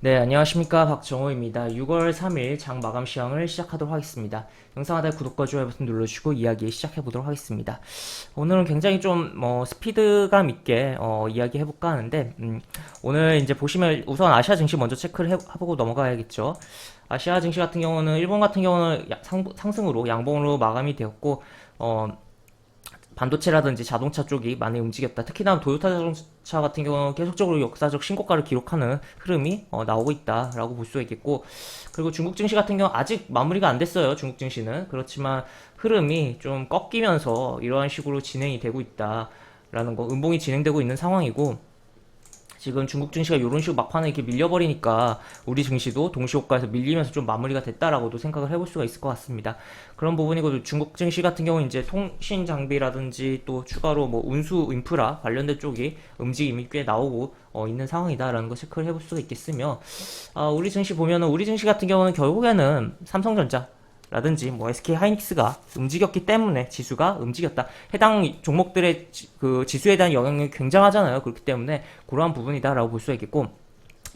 네, 안녕하십니까. 박정호입니다. 6월 3일 장 마감 시황을 시작하도록 하겠습니다. 영상 하단에 구독과 좋아요 버튼 눌러주시고 이야기 시작해보도록 하겠습니다. 오늘은 굉장히 좀, 뭐, 스피드감 있게, 어, 이야기 해볼까 하는데, 음, 오늘 이제 보시면 우선 아시아 증시 먼저 체크를 해, 해보고 넘어가야겠죠. 아시아 증시 같은 경우는, 일본 같은 경우는 야- 상, 상승으로, 양봉으로 마감이 되었고, 어, 반도체라든지 자동차 쪽이 많이 움직였다. 특히나 도요타 자동차 같은 경우는 계속적으로 역사적 신고가를 기록하는 흐름이 어, 나오고 있다라고 볼 수가 있겠고, 그리고 중국 증시 같은 경우 아직 마무리가 안 됐어요. 중국 증시는 그렇지만 흐름이 좀 꺾이면서 이러한 식으로 진행이 되고 있다라는 거, 음봉이 진행되고 있는 상황이고. 지금 중국 증시가 이런 식으로 막판에 이렇게 밀려버리니까 우리 증시도 동시효과에서 밀리면서 좀 마무리가 됐다라고도 생각을 해볼 수가 있을 것 같습니다. 그런 부분이고 중국 증시 같은 경우 이제 통신 장비라든지 또 추가로 뭐 운수 인프라 관련된 쪽이 움직임이 꽤 나오고 어, 있는 상황이다라는 거 체크를 해볼 수가 있겠으며 아, 우리 증시 보면은 우리 증시 같은 경우는 결국에는 삼성전자 라든지 뭐 SK 하이닉스가 움직였기 때문에 지수가 움직였다. 해당 종목들의 지, 그 지수에 대한 영향력이 굉장하잖아요. 그렇기 때문에 그러한 부분이다라고 볼 수가 있겠고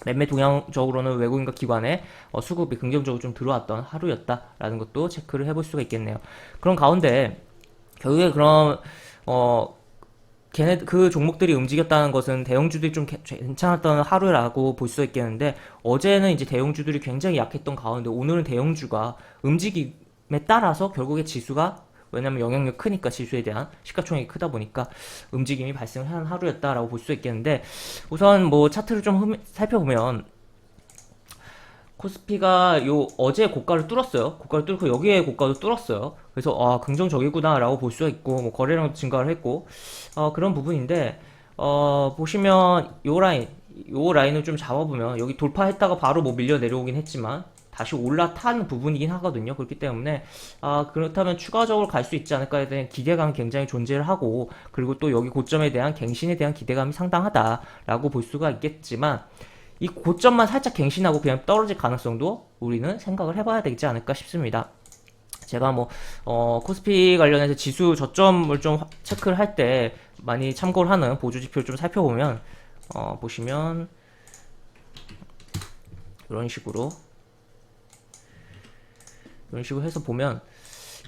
매매 동향적으로는 외국인과 기관의 어, 수급이 긍정적으로 좀 들어왔던 하루였다라는 것도 체크를 해볼 수가 있겠네요. 그런 가운데 결국에 그런 어 걔네 그 종목들이 움직였다는 것은 대형주들이 좀 개- 괜찮았던 하루라고 볼 수 있겠는데 어제는 이제 대형주들이 굉장히 약했던 가운데 오늘은 대형주가 움직임에 따라서 결국에 지수가 왜냐면 영향력 크니까 지수에 대한 시가총액이 크다 보니까 움직임이 발생한 하루였다라고 볼 수 있겠는데 우선 뭐 차트를 좀 흠- 살펴보면 코스피가 요 어제 고가를 뚫었어요. 고가를 뚫고 여기에 고가도 뚫었어요. 그래서 아 긍정적이구나라고 볼 수가 있고 뭐 거래량 증가를 했고 어, 그런 부분인데 어, 보시면 요 라인 요 라인을 좀 잡아보면 여기 돌파했다가 바로 뭐 밀려 내려오긴 했지만 다시 올라탄 부분이긴 하거든요. 그렇기 때문에 아 그렇다면 추가적으로 갈 수 있지 않을까에 대한 기대감이 굉장히 존재를 하고 그리고 또 여기 고점에 대한 갱신에 대한 기대감이 상당하다라고 볼 수가 있겠지만 이 고점만 살짝 갱신하고 그냥 떨어질 가능성도 우리는 생각을 해봐야 되지 않을까 싶습니다. 제가 뭐, 어, 코스피 관련해서 지수 저점을 좀 화- 체크를 할 때 많이 참고를 하는 보조 지표를 좀 살펴보면, 어, 보시면, 이런 식으로, 이런 식으로 해서 보면,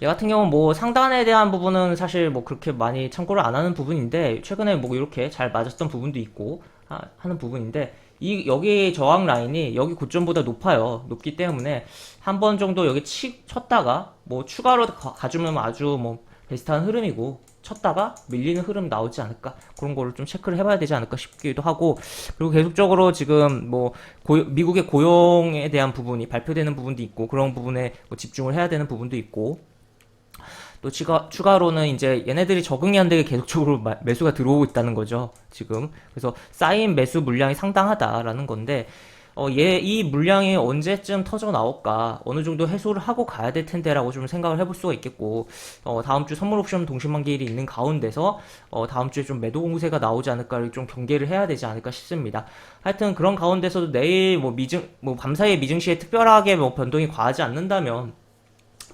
얘 같은 경우는 뭐 상단에 대한 부분은 사실 뭐 그렇게 많이 참고를 안 하는 부분인데, 최근에 뭐 이렇게 잘 맞았던 부분도 있고, 하, 하는 부분인데, 이, 여기 저항 라인이 여기 고점보다 높아요. 높기 때문에 한 번 정도 여기 치, 쳤다가 뭐 추가로 가, 가주면 아주 뭐 비슷한 흐름이고 쳤다가 밀리는 흐름 나오지 않을까 그런 거를 좀 체크를 해봐야 되지 않을까 싶기도 하고 그리고 계속적으로 지금 뭐 고요- 미국의 고용에 대한 부분이 발표되는 부분도 있고 그런 부분에 뭐 집중을 해야 되는 부분도 있고 또 추가, 추가로는 이제 얘네들이 적응이 안 되게 계속적으로 마- 매수가 들어오고 있다는 거죠. 지금. 그래서 쌓인 매수 물량이 상당하다라는 건데, 어, 얘, 이 물량이 언제쯤 터져 나올까, 어느 정도 해소를 하고 가야 될 텐데라고 좀 생각을 해볼 수가 있겠고, 어, 다음 주 선물 옵션 동시만기일이 있는 가운데서, 어, 다음 주에 좀 매도 공세가 나오지 않을까를 좀 경계를 해야 되지 않을까 싶습니다. 하여튼 그런 가운데서도 내일 뭐 미증, 뭐 밤사이에 미증시에 특별하게 뭐 변동이 과하지 않는다면,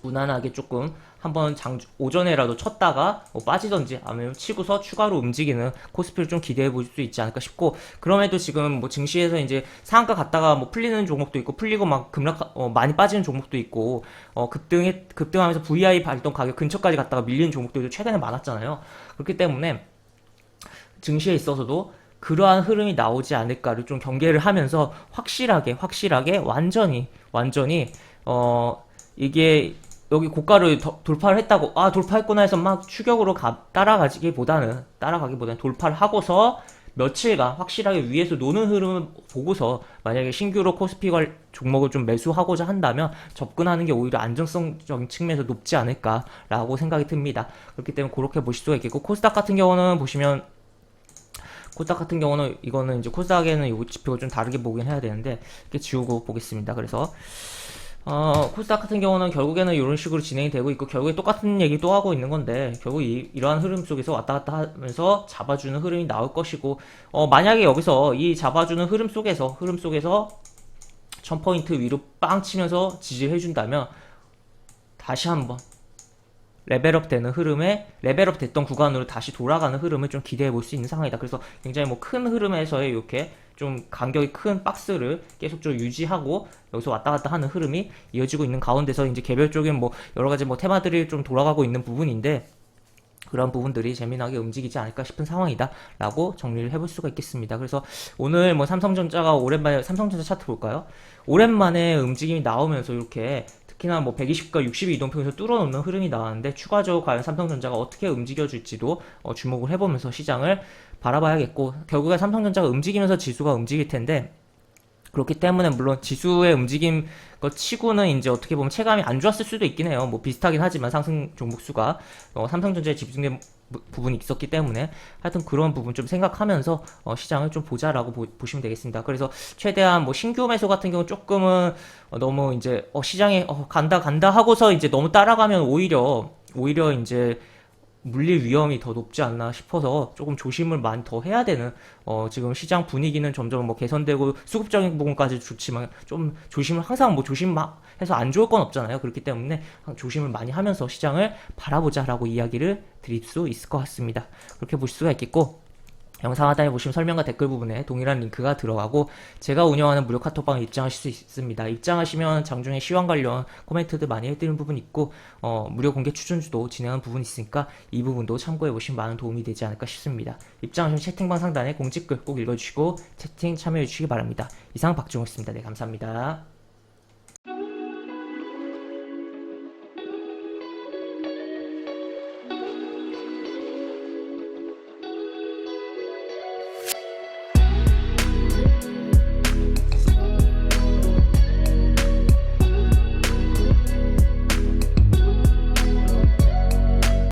무난하게 조금 한번 장 오전에라도 쳤다가 뭐 빠지던지 아니면 치고서 추가로 움직이는 코스피를 좀 기대해 볼 수 있지 않을까 싶고 그럼에도 지금 뭐 증시에서 이제 상한가 갔다가 뭐 풀리는 종목도 있고 풀리고 막 급락 어, 많이 빠지는 종목도 있고 어 급등해 급등하면서 VI 발동 가격 근처까지 갔다가 밀리는 종목들도 최근에 많았잖아요. 그렇기 때문에 증시에 있어서도 그러한 흐름이 나오지 않을까를 좀 경계를 하면서 확실하게 확실하게 완전히 완전히 어 이게 여기 고가를 더- 돌파를 했다고 아 돌파했구나 해서 막 추격으로 가, 따라가기보다는 따라가기보다는 돌파를 하고서 며칠간 확실하게 위에서 노는 흐름을 보고서 만약에 신규로 코스피 걸 종목을 좀 매수하고자 한다면 접근하는 게 오히려 안정성적인 측면에서 높지 않을까라고 생각이 듭니다. 그렇기 때문에 그렇게 보실 수가 있겠고 코스닥 같은 경우는 보시면 코스닥 같은 경우는 이거는 이제 코스닥에는 이 지표가 좀 다르게 보긴 해야 되는데 이렇게 지우고 보겠습니다. 그래서 어, 코스닥 같은 경우는 결국에는 이런 식으로 진행이 되고 있고 결국에 똑같은 얘기 또 하고 있는 건데 결국 이, 이러한 흐름 속에서 왔다 갔다 하면서 잡아주는 흐름이 나올 것이고 어, 만약에 여기서 이 잡아주는 흐름 속에서 흐름 속에서 1000포인트 위로 빵 치면서 지지해 준다면 다시 한번 레벨업 되는 흐름에 레벨업 됐던 구간으로 다시 돌아가는 흐름을 좀 기대해 볼 수 있는 상황이다. 그래서 굉장히 뭐 큰 흐름에서의 이렇게 좀 간격이 큰 박스를 계속 좀 유지하고 여기서 왔다 갔다 하는 흐름이 이어지고 있는 가운데서 이제 개별적인 뭐 여러 가지 뭐 테마들이 좀 돌아가고 있는 부분인데 그런 부분들이 재미나게 움직이지 않을까 싶은 상황이다라고 정리를 해볼 수가 있겠습니다. 그래서 오늘 뭐 삼성전자가 오랜만에 삼성전자 차트 볼까요? 오랜만에 움직임이 나오면서 이렇게 특히나 뭐 120과 60의 이동평에서 뚫어놓는 흐름이 나왔는데 추가적으로 과연 삼성전자가 어떻게 움직여줄지도 어, 주목을 해보면서 시장을 바라봐야겠고 결국에 삼성전자가 움직이면서 지수가 움직일 텐데 그렇기 때문에 물론 지수의 움직임 것 치고는 이제 어떻게 보면 체감이 안 좋았을 수도 있긴 해요. 뭐 비슷하긴 하지만 상승 종목 수가 어, 삼성전자에 집중된 부- 부분이 있었기 때문에 하여튼 그런 부분 좀 생각하면서 어, 시장을 좀 보자라고 보, 시면 되겠습니다. 그래서 최대한 뭐 신규 매수 같은 경우 조금은 어, 너무 이제 어, 시장에 어, 간다 간다 하고서 이제 너무 따라가면 오히려 오히려 이제 물릴 위험이 더 높지 않나 싶어서 조금 조심을 많이 더 해야 되는 어 지금 시장 분위기는 점점 뭐 개선되고 수급적인 부분까지 좋지만 좀 조심을 항상 뭐 조심해서 안 좋을 건 없잖아요. 그렇기 때문에 조심을 많이 하면서 시장을 바라보자라고 이야기를 드릴 수 있을 것 같습니다. 그렇게 보실 수가 있겠고 영상 하단에 보시면 설명과 댓글 부분에 동일한 링크가 들어가고 제가 운영하는 무료 카톡방에 입장하실 수 있습니다. 입장하시면 장중에 시황 관련 코멘트들 많이 해드리는 부분 있고 어, 무료 공개 추천주도 진행하는 부분 있으니까 이 부분도 참고해 보시면 많은 도움이 되지 않을까 싶습니다. 입장하시면 채팅방 상단에 공지글 꼭 읽어주시고 채팅 참여해 주시기 바랍니다. 이상 박종호였습니다. 네 감사합니다.